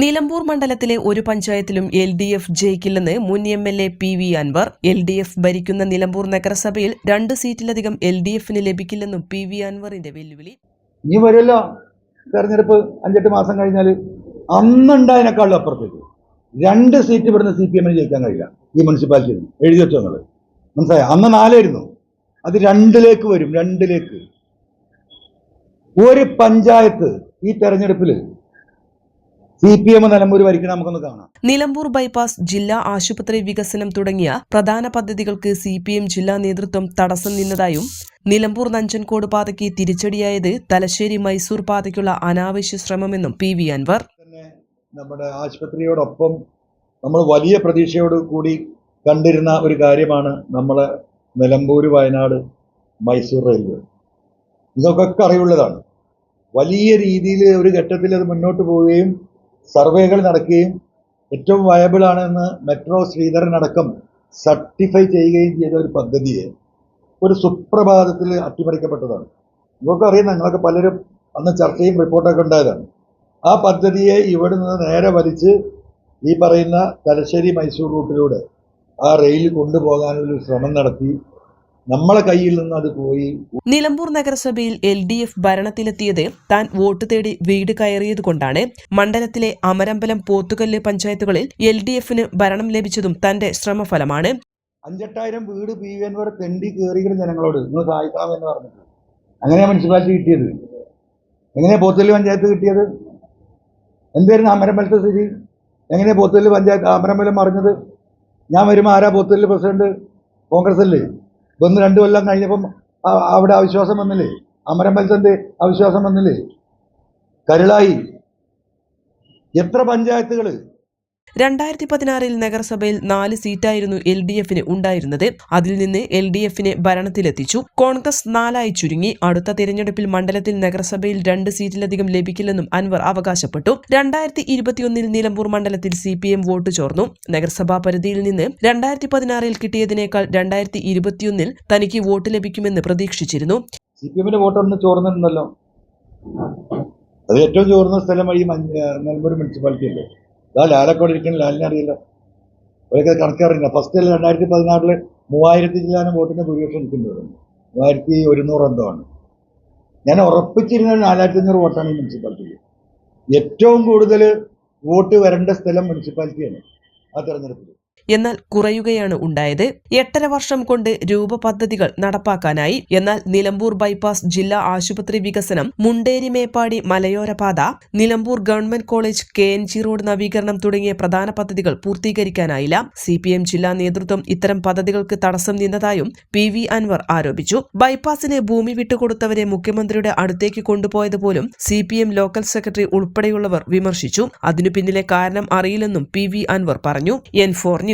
നിലമ്പൂർ മണ്ഡലത്തിലെ ഒരു പഞ്ചായത്തിലും എൽ ഡി എഫ് ജയിക്കില്ലെന്ന് മുൻ M L A P V Anvar. L D F ഭരിക്കുന്ന നിലമ്പൂർ നഗരസഭയിൽ രണ്ട് സീറ്റിലധികം എൽ ഡി എഫിന് ലഭിക്കില്ലെന്നും പി വി അൻവറിന്റെ വെല്ലുവിളി. ഇനി വരുമല്ലോ. തെരഞ്ഞെടുപ്പ് അഞ്ചെട്ട് മാസം കഴിഞ്ഞാൽ അന്നുണ്ടായതിനേക്കാളും അപ്പുറത്തേക്ക്. രണ്ട് സീറ്റ് ഇവിടുന്ന് സി പി എമ്മിന് ജയിക്കാൻ കഴിയില്ല ഈ മുനിസിപ്പാലിറ്റിയിൽ. എഴുതി വെച്ചോ നിങ്ങൾ മനസ്സിലായോ? അന്ന് നാലായിരുന്നു. അത് രണ്ടിലേക്ക് വരും രണ്ടിലേക്ക്. ഒരു പഞ്ചായത്ത് ഈ തെരഞ്ഞെടുപ്പിൽ സി പി എം നിലമ്പൂർ ഭരിക്കണം നമുക്കൊന്ന് കാണാം. നിലമ്പൂർ ബൈപ്പാസ് ജില്ലാ ആശുപത്രി വികസനം തുടങ്ങിയ പ്രധാന പദ്ധതികൾക്ക് സി പി എം ജില്ലാ നേതൃത്വം തടസ്സം നിന്നതായും നിലമ്പൂർ നഞ്ചൻകോട് പാതയ്ക്ക് തിരിച്ചടിയായത് തലശ്ശേരി മൈസൂർ പാതയ്ക്കുള്ള അനാവശ്യ ശ്രമമെന്നും പി വി അൻവർ. നമ്മുടെ ആശുപത്രിയോടൊപ്പം നമ്മൾ വലിയ പ്രതീക്ഷയോട് കൂടി കണ്ടിരുന്ന ഒരു കാര്യമാണ് നമ്മളെ നിലമ്പൂർ വയനാട് മൈസൂർ റെയിൽവേ. ഇതൊക്കെ അറിവുള്ളതാണ്. വലിയ രീതിയിൽ ഒരു ഘട്ടത്തിൽ അത് മുന്നോട്ട് പോവുകയും സർവേകൾ നടക്കുകയും ഏറ്റവും വയബിൾ ആണെന്ന് മെട്രോ ശ്രീധരനടക്കം സർട്ടിഫൈ ചെയ്യുകയും ചെയ്ത ഒരു പദ്ധതിയെ ഒരു സുപ്രഭാതത്തിൽ അട്ടിമറിക്കപ്പെട്ടതാണ്. അറിയുന്ന നിങ്ങളൊക്കെ പലരും അന്ന് ചർച്ചയും റിപ്പോർട്ടൊക്കെ ഉണ്ടായതാണ്. ആ പദ്ധതിയെ ഇവിടെ നിന്ന് നേരെ വലിച്ച് ഈ പറയുന്ന തലശ്ശേരി മൈസൂർ റൂട്ടിലൂടെ ആ റെയിൽ കൊണ്ടുപോകാനൊരു ശ്രമം നടത്തി നമ്മളെ കയ്യിൽ നിന്ന് അത് പോയി നിലമ്പൂർ നഗരസഭയിൽ എൽ ഡി എഫ് ഭരണത്തിലെത്തിയത് താൻ വോട്ട് തേടി വീട് കയറിയത് കൊണ്ടാണ്. മണ്ഡലത്തിലെ അമരമ്പലം പോത്തുകല്ല് പഞ്ചായത്തുകളിൽ എൽ ഡി എഫിന് ഭരണം ലഭിച്ചതും തന്റെ ശ്രമഫലമാണ്. അഞ്ചെട്ടായിരം വീട് പി എൻ വരെ തെണ്ടി കയറിയിരുന്ന ജനങ്ങളോട് നിങ്ങൾ സഹായിക്കാമെന്ന് പറഞ്ഞിട്ട്. അങ്ങനെയാണ് മുനിസിപ്പാലിറ്റി കിട്ടിയത്. എങ്ങനെയാ പോത്തുകല്ല് പഞ്ചായത്ത് കിട്ടിയത്? എന്തായിരുന്നു അമരമ്പലത്തെ സ്ഥിതി? എങ്ങനെയാ പോത്തുകല്ല് പഞ്ചായത്ത് അമരമ്പലം മറിഞ്ഞത്? ഞാൻ വരുമ്പോൾ ആരാ പോത്തുകല്ല് പ്രസിഡന്റ്? കോൺഗ്രസ് അല്ലേ? വന്ന് രണ്ടു കൊല്ലം കഴിഞ്ഞപ്പം അവിടെ അവിശ്വാസം വന്നില്ലേ? അമരമ്പലത്തിന്റെ അവിശ്വാസം വന്നില്ലേ? കരുളായി. എത്ര പഞ്ചായത്തുകൾ രണ്ടായിരത്തി പതിനാറിൽ നഗരസഭയിൽ നാല് സീറ്റായിരുന്നു എൽ ഡി എഫിന് ഉണ്ടായിരുന്നത്. അതിൽ നിന്ന് എൽ ഡി എഫിനെ ഭരണത്തിലെത്തിച്ചു. കോൺഗ്രസ് നാലായി ചുരുങ്ങി. അടുത്ത തിരഞ്ഞെടുപ്പിൽ മണ്ഡലത്തിൽ നഗരസഭയിൽ രണ്ട് സീറ്റിലധികം ലഭിക്കില്ലെന്നും അൻവർ അവകാശപ്പെട്ടു. രണ്ടായിരത്തി ഇരുപത്തിയൊന്നിൽ നിലമ്പൂർ മണ്ഡലത്തിൽ സി പി എം വോട്ട് ചോർന്നു. നഗരസഭാ പരിധിയിൽ നിന്ന് രണ്ടായിരത്തി പതിനാറിൽ കിട്ടിയതിനേക്കാൾ രണ്ടായിരത്തി ഇരുപത്തിയൊന്നിൽ തനിക്ക് വോട്ട് ലഭിക്കുമെന്ന് പ്രതീക്ഷിച്ചിരുന്നു. അത് ഏറ്റവും ചോർന്ന സ്ഥലം ഈ മഞ്ച നെൽമൂർ മുനിസിപ്പാലിറ്റി അല്ലേ അതാ ലാലക്കോട് ഇരിക്കുന്ന ലാലിനെ അറിയില്ല. അവരൊക്കെ കണക്കറിയില്ല ഫസ്റ്റ് രണ്ടായിരത്തി പതിനാറിൽ മൂവായിരത്തി ജില്ലാനും വോട്ടിന് ഭൂരിപക്ഷം നിൽക്കുന്നത് മൂവായിരത്തി ഒരുന്നൂറ് എന്തോ ആണ്. ഞാൻ ഉറപ്പിച്ചിരുന്ന നാലായിരത്തി അഞ്ഞൂറ് വോട്ടാണ് ഈ മുനിസിപ്പാലിറ്റിയിൽ ഏറ്റവും കൂടുതൽ വോട്ട് വരേണ്ട സ്ഥലം മുനിസിപ്പാലിറ്റിയാണ് ആ തെരഞ്ഞെടുപ്പിൽ എന്നാൽ കുറയുകയാണ് ഉണ്ടായത്. എട്ടര വർഷം കൊണ്ട് രൂപ പദ്ധതികൾ നടപ്പാക്കാനായി എന്നാൽ നിലമ്പൂർ ബൈപ്പാസ് ജില്ലാ ആശുപത്രി വികസനം മുണ്ടേരി മേപ്പാടി മലയോര പാത Nilambur government college K N G road നവീകരണം തുടങ്ങിയ പ്രധാന പദ്ധതികൾ പൂർത്തീകരിക്കാനായില്ല. സി പി എം ജില്ലാ നേതൃത്വം ഇത്തരം പദ്ധതികൾക്ക് തടസ്സം നിന്നതായും പി വി അൻവർ ആരോപിച്ചു. ബൈപ്പാസിന് ഭൂമി വിട്ടുകൊടുത്തവരെ മുഖ്യമന്ത്രിയുടെ അടുത്തേക്ക് കൊണ്ടുപോയത് പോലും C P M local secretary ഉൾപ്പെടെയുള്ളവർ വിമർശിച്ചു. അതിനു പിന്നിലെ കാരണം അറിയില്ലെന്നും പി വി അൻവർ പറഞ്ഞു. N four news.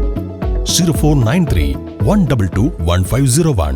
Zero four nine three one double two one five zero one